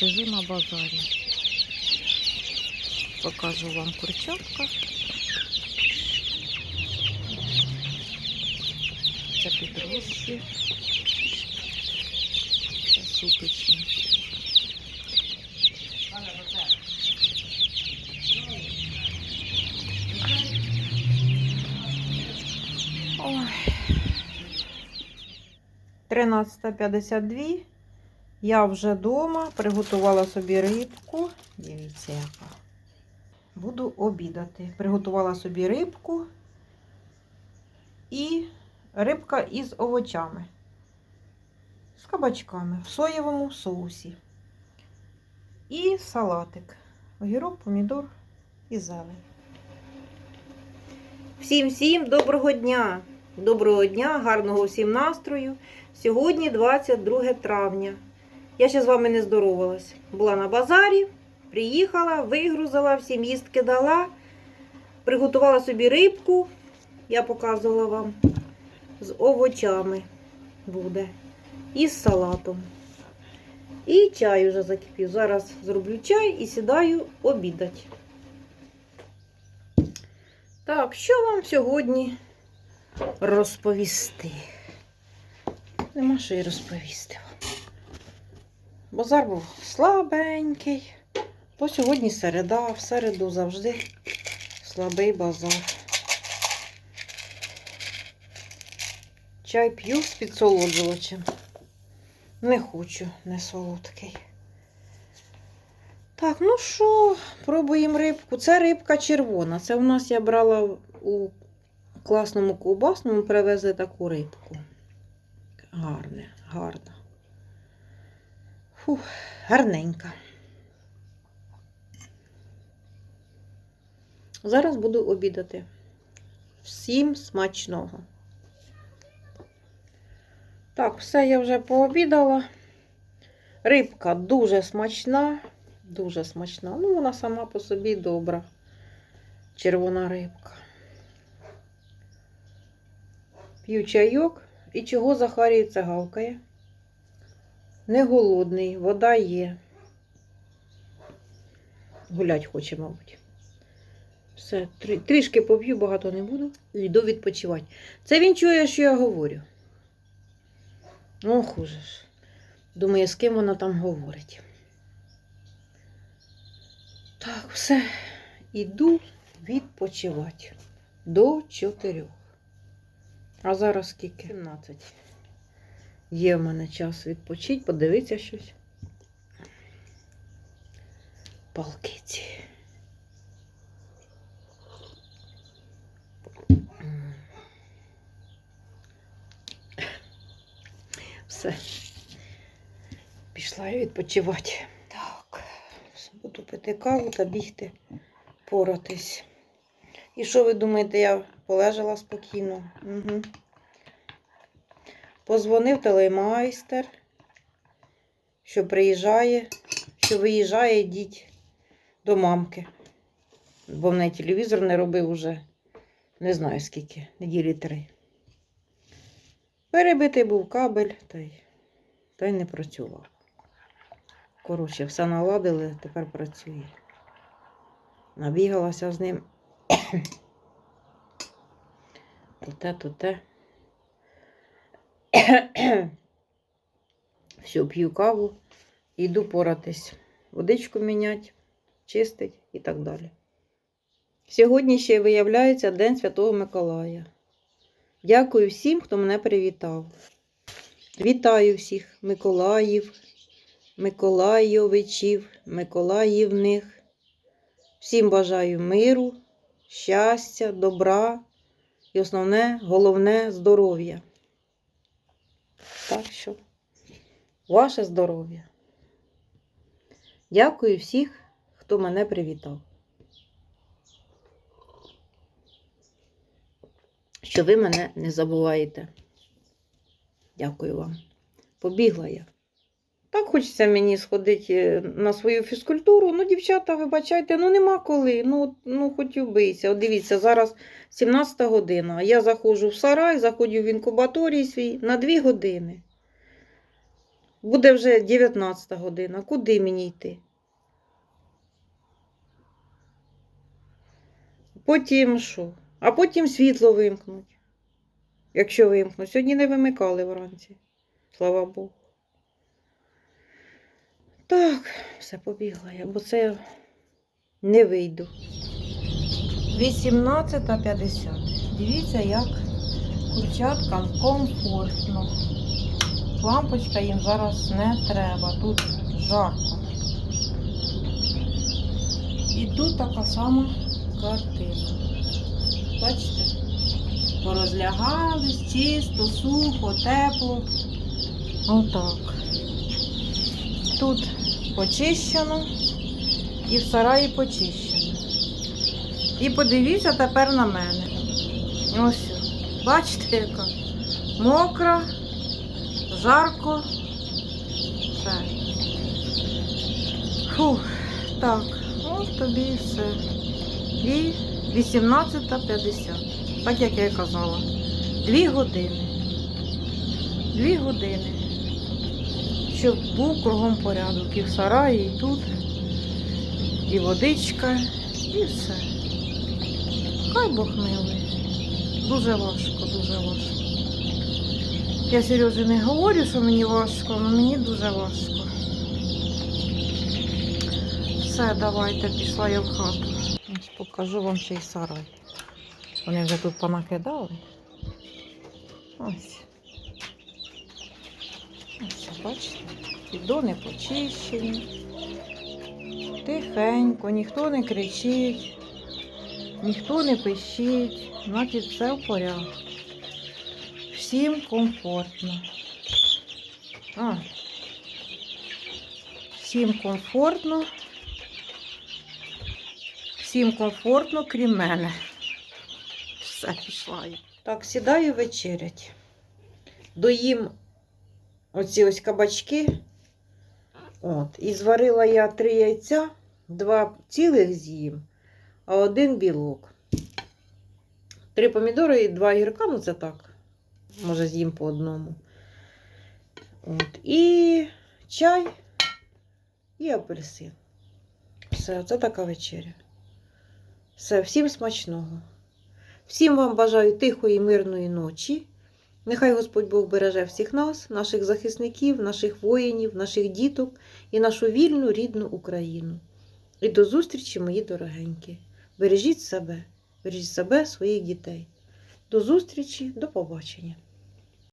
сижу на базарі. Покажу вам курчатка. Це підрості. Це сутичні. Ой. 13.52. Я вже вдома, приготувала собі рибку. Дивіться, яка. Буду обідати. Приготувала собі рибку і рибка із овочами. З кабачками в соєвому соусі. І салатик. Огірок, помідор і зелень. Всім всім доброго дня! Доброго дня, гарного всім настрою. Сьогодні 22 травня. Я ще з вами не здоровалась. Була на базарі, приїхала, вигрузила, всім їстки дала, приготувала собі рибку, я показувала вам, з овочами буде. І з салатом. І чай вже закипів. Зараз зроблю чай і сідаю обідати. Так, що вам сьогодні розповісти? Нема що й розповісти вам. Базар був слабенький, бо сьогодні середа, в середу завжди слабий базар. Чай п'ю з підсолоджувачем. Не хочу, не солодкий. Так, ну що, пробуємо рибку. Це рибка червона. Це у нас я брала у класному ковбасному, привезли таку рибку. Гарне, гарна. Фух, гарненька. Зараз буду обідати. Всім смачного. Так, все я вже пообідала. Рибка дуже смачна, дуже смачна. Ну, вона сама по собі добра. Червона рибка. П'ю чайок. І чого Захарій це гавкає? Не голодний, вода є. Гулять хоче, мабуть. Все, трі- трішки поп'ю, багато не буду. Йду відпочивати. Це він чує, що я говорю. Хуже ж. Думає, з ким вона там говорить. Так, все. Іду відпочивати. До чотирьох. А зараз скільки? 17. Є в мене час відпочити, подивитися щось. Палкиці. Все. Пішла я відпочивати. Так, буду пити каву та бігти, поратись. І що ви думаєте, я полежала спокійно? Угу. Позвонив телемайстер, що приїжджає, що виїжджає, йдіть до мамки. Бо в неї телевізор не робив уже не знаю скільки, неділі три. Перебитий був кабель, та й, та й не працював. Коротше, все наладили, тепер працює. Набігалася з ним. То те, то те. Все, п'ю каву, йду поратись, водичку міняти, чистить і так далі. Сьогодні ще виявляється День Святого Миколая. Дякую всім, хто мене привітав. Вітаю всіх Миколаїв, Миколайовичів, Миколаївних. Всім бажаю миру, щастя, добра і основне, головне здоров'я. Так що, ваше здоров'я. Дякую всіх, хто мене привітав. Що ви мене не забуваєте. Дякую вам. Побігла я. Так хочеться мені сходити на свою фізкультуру. Ну, дівчата, вибачайте, ну нема коли. Ну, ну хоч убийся. От дивіться, зараз 17 година. Я заходжу в сарай, заходжу в інкубаторій свій на 2 години. Буде вже 19 година. Куди мені йти? Потім що? А потім світло вимкнуть. Якщо вимкнуть. Сьогодні не вимикали вранці. Слава Богу. Так, все побігла я, бо це не вийду. 18.50. Дивіться, як курчаткам комфортно. Лампочка їм зараз не треба. Тут жарко. І тут така сама картина. Бачите? Порозлягались, чисто, сухо, тепло. Отак. Тут почищено і в сараї почищено. І подивіться тепер на мене. Ось. Бачите, яка? Мокра, жарко. Все. Фух, так, от тобі і все. І 18.50. Так як я і казала. Дві години. Дві години. Щоб був кругом порядок. І в сараї, і тут, і водичка, і все. Хай Бог милий. Дуже важко, дуже важко. Я Сережі не говорю, що мені важко, але мені дуже важко. Все, давайте, пішла я в хату. Покажу вам ще й сарай. Вони вже тут понакидали. Ось, бачите, піддони почищені. Тихенько, ніхто не кричить, ніхто не пищить, значить все в порядку. Всім комфортно. А. Всім комфортно. Всім комфортно, крім мене. Все пішла. Так, сідаю вечерять. Доїм оці ось кабачки. От. І зварила я три яйця, два цілих з'їм, а один білок. Три помідори і два гірка, ну це так. Може, з'їм по одному. От. І чай і апельсин. Все, це така вечеря. Все, всім смачного. Всім вам бажаю тихої, мирної ночі. Нехай Господь Бог береже всіх нас, наших захисників, наших воїнів, наших діток і нашу вільну рідну Україну. І до зустрічі, мої дорогенькі. Бережіть себе, бережіть себе, своїх дітей. До зустрічі, до побачення.